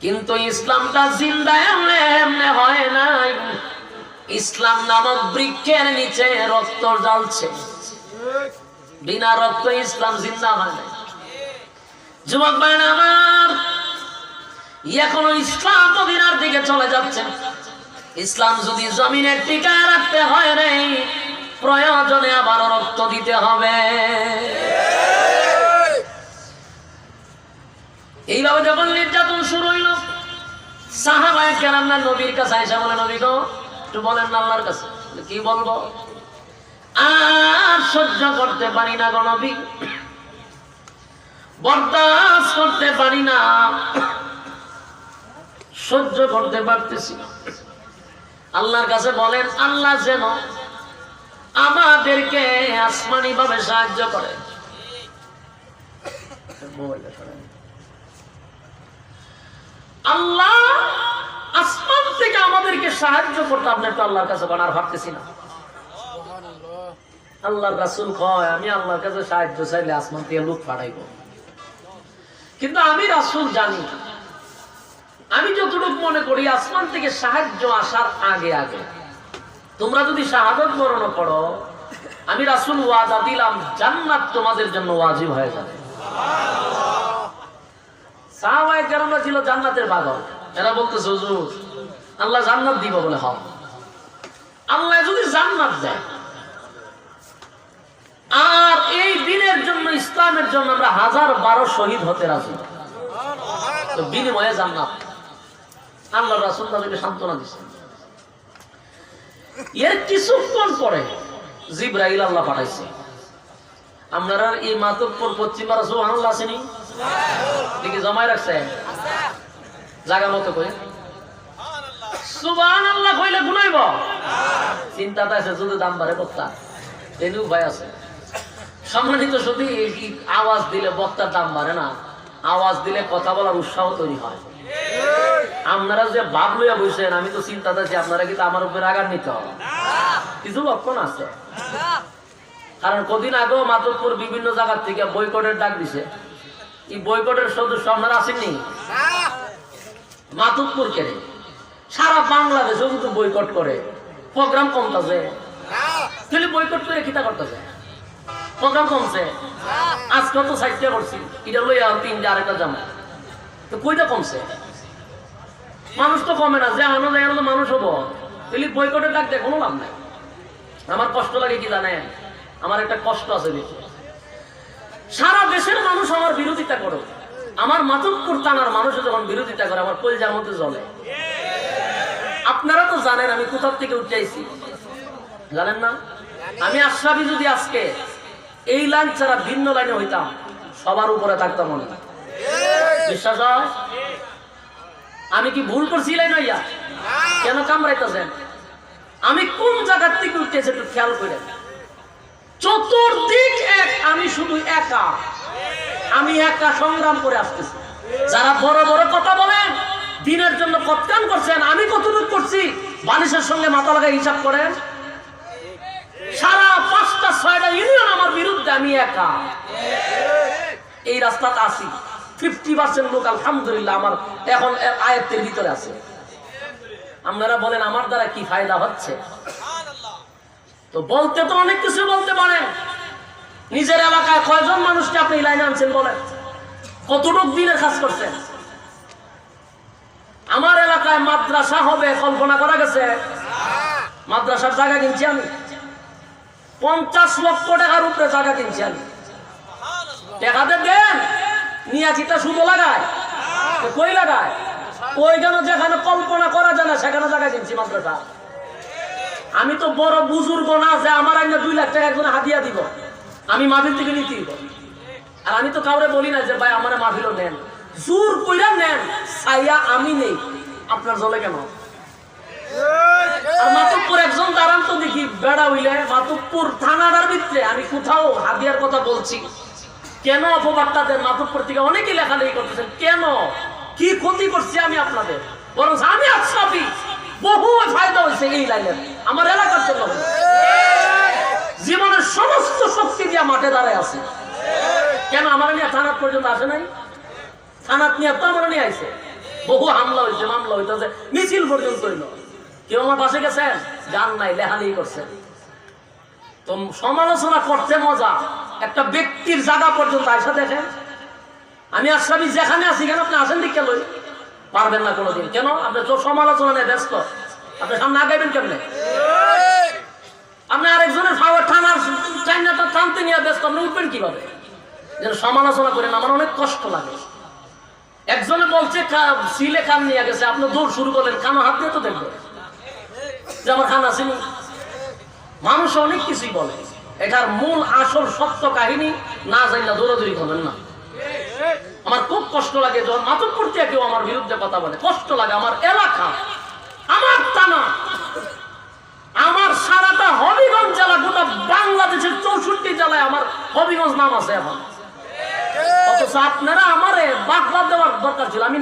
কিন্তু ইসলামটা জিন্দা এমনে এমনে হয় নাই। ইসলাম নামক বৃক্ষের নিচে রক্ত জ্বালছে। বিনা রক্ত ইসলাম জিন্দা হয় নাই। যুবক ভাইরা আমার, এখনও ইসলাম মদিনার দিকে চলে যাচ্ছে। ইসলাম যদি জমিনে টিকায় রাখতে হয় রে, প্রয়োজনে আবার রক্ত দিতে হবে। এইভাবে যখন নবীর কাছে বলেন আল্লাহর কাছে কি বলব? আর সহ্য করতে পারি না করতে পারি না, সহ্য করতে পারতেছি আল্লাহর কাছে বলেন, আল্লাহ যেন আমাদেরকে আসমানি ভাবে সাহায্য করে। আল্লাহ আসমান থেকে আমাদেরকে সাহায্য করতে আপনি তো আল্লাহর কাছে বানার ভাবতেছি না। আল্লাহর রাসুল কয়, আমি আল্লাহর কাছে সাহায্য চাইলে আসমান থেকে লোক পাঠাইব কিন্তু আমি রাসুল জানি আমি যতটুকু মনে করি, আসমান থেকে সাহায্য আসার আগে আগে। তোমরা যদি শাহাদত বরণ করো, আমি রাসুল ওয়াদা দিলাম, জান্নাত তোমাদের জন্য ওয়াজিব হয়ে যাবে। ছিল জান্নাতের পাগল। এরা বলতেছে, হুজুর, আল্লাহ জান্নাত দিব বলে হয় আল্লাহ যদি জান্নাত দেয়, আর এই দিনের জন্য, ইসলামের জন্য আমরা হাজার বারো শহীদ হতে রাজি। বিনিময়ে জান্নাত। আল্লাহ রাসুল সান্ত্বনা দিচ্ছেন এর কিছুক্ষণ পরে জিব্রাইল আল্লাহ পাঠাইছে। আপনারা এই মাতব্বর পশ্চিম পাড়া সুবহানাল্লাহ আসেনি। জায়গা মতো করে। সুবহানাল্লাহ কইলে গুনাইব আছে যদি দাম বাড়ে বক্তা। আছে। সম্মানিত শুধু আওয়াজ দিলে বক্তার দাম বাড়ে না? আওয়াজ দিলে কথা বলার উৎসাহ তৈরি হয়। আপনারা যে ভাব লইয়া বসেন, আমি তো চিন্তাতে আছি আপনারা কিন্তু আমার উপরে আঘাত নিতে হবে কিছু লক্ষণ আছে। কারণ কদিন আগেও মাধবপুর বিভিন্ন জায়গার থেকে বৈকটের ডাক দিছে। এই বৈকটের সদস্য আপনারা আসেননি? মাধবপুর কেড়ে। সারা কিন্তু বৈকট করে। প্রোগ্রাম কমতেছে। খালি বৈকট করে কিতা করতেছে। প্রোগ্রাম কমছে। আজকে তো সাইডটা করছি। এটা তিনটা আরেকটা জামা তো কইটা কমছে? মানুষ তো কমে না যে আনো যায় তো মানুষ হব। তাহলে বৈকটের ডাক কোনো লাভ নাই। আমার কষ্ট লাগে কি জানেন? আমার একটা কষ্ট আছে বেশি। সারা দেশের মানুষ আমার বিরোধিতা করো। আমার মাতব্বর টানার মানুষ যখন বিরোধিতা করে, আমার কলজার মধ্যে জ্বলে। আপনারা তো জানেন, আমি কোথার থেকে উঠে জানেন না? আমি আশ্রাবি যদি আজকে এই লাইন ছাড়া ভিন্ন লাইনে হইতাম, সবার উপরে থাকতাম মনে বিশ্বাস আমি কি ভুল করছি লাইন হইয়া? কেন কামড়াইতেছেন? আমি কোন জায়গার থেকে উঠতেছি একটু খেয়াল করে চতুর্দিক এক, আমি শুধু একা। আমি একা সংগ্রাম করে আসতেছি। যারা বড় বড় কথা বলেন দিনের জন্য কত্যান করছেন, আমি কতটুকু করছি, বালিশের সঙ্গে মাথা লাগা হিসাব করেন। সারা পাঁচটা, ছয়টা ইউনিয়ন আমার বিরুদ্ধে আমি একা। এই রাস্তাতে আসি ফিফটি পার্সেন্ট লোক, আলহামদুলিল্লাহ, আমার এখন আয়ত্তের ভিতরে আছে। আপনারা বলেন, আমার দ্বারা কি ফায়দা হচ্ছে? তো বলতে তো অনেক কিছু বলতে পারেন নিজের এলাকায় কয়জন মানুষকে আপনি লাইনে আনছেন বলেন? কতটুক দিনের কাজ করছেন? আমার এলাকায় মাদ্রাসা হবে কল্পনা করা গেছে। মাদ্রাসার জায়গা কিনছি আমি। পঞ্চাশ লক্ষ টাকার উপরে জায়গা কিনছি আমি। টাকাতে দেন নিয়ে চিতা শুধু লাগায়। কই লাগায়? ওইখানে যেখানে কল্পনা করা যায় না, সেখানে জায়গা কিনছি মাদ্রাসা। আমি তো বড় বুজুর্গ না যে আমার আগে দুই লাখ টাকা একজন হাতিয়া দিব। আমি মাহফিল থেকে নিতে আর আমি তো কাউরে বলি না যে, ভাই, আমার মাহফিলও নেন। জোর কইরা নেন সাইয়া আমি নেই। আপনার জলে কেন? মাতুপুর একজন দাঁড়ান তো দেখি, বেড়া হইলে মাতুপুর থানাটার ভিতরে। আমি কোথাও হাদিয়ার কথা বলছি। কেন অপবাদটা দেন মাতুপুর থেকে অনেকে লেখালেখি করতেছেন? কেন? কি ক্ষতি করছি আমি আপনাদের? বরং আমি আশরাফি বহু ফায়দা হয়েছে এই লাইনের। আমার এলাকার জন্য। জীবনের সমস্ত শক্তি দিয়ে মাঠে দাঁড়ায় আছে। কেন আমার নিয়ে থানার পর্যন্ত আসে নাই? থানাত নিয়ে তো আমার নিয়ে আইসে বহু হামলা হয়েছে মামলা হইতেছে, মিছিল পর্যন্ত হইল। কেউ আমার পাশে গেছেন? গান নাই, লেহানি করছেন তো সমালোচনা করতে মজা। একটা ব্যক্তির জায়গা পর্যন্ত আইসা দেখেন। আমি আশরাফি যেখানে আছি কেন? আপনি আসেন দিকে লই। পারবেন না কোনোদিন। কেন? আপনি তো সমালোচনা নিয়ে ব্যস্ত। আপনি সামনে আগাইবেন কেমনে? আপনি আরেকজনের পাওয়ার টানার চাইনাটা টানতে নিয়ে ব্যস্ত, আপনি উঠবেন কীভাবে? যেন সমালোচনা করেন, আমার অনেক কষ্ট লাগে। একজনে বলছে সিলে কান নিয়ে গেছে। আপনি দৌড় শুরু করলেন কানো হাত দিয়ে তো দেখবেন। যে আমার খান আসেনি। মানুষ অনেক কিছুই বলে। এটার মূল, আসল, সত্য কাহিনী না জানলে দৌড়াদৌড়ি করবেন না। আমার খুব কষ্ট লাগে যখন মাতব্বর দিয়ে কেউ আমার বিরুদ্ধে কথা বলে। কষ্ট লাগে আমার এলাকা, আমার টানা হবিগঞ্জ নাম আছে এখন। অথচ আপনারা বাদ দেওয়ার দরকার ছিল। আমি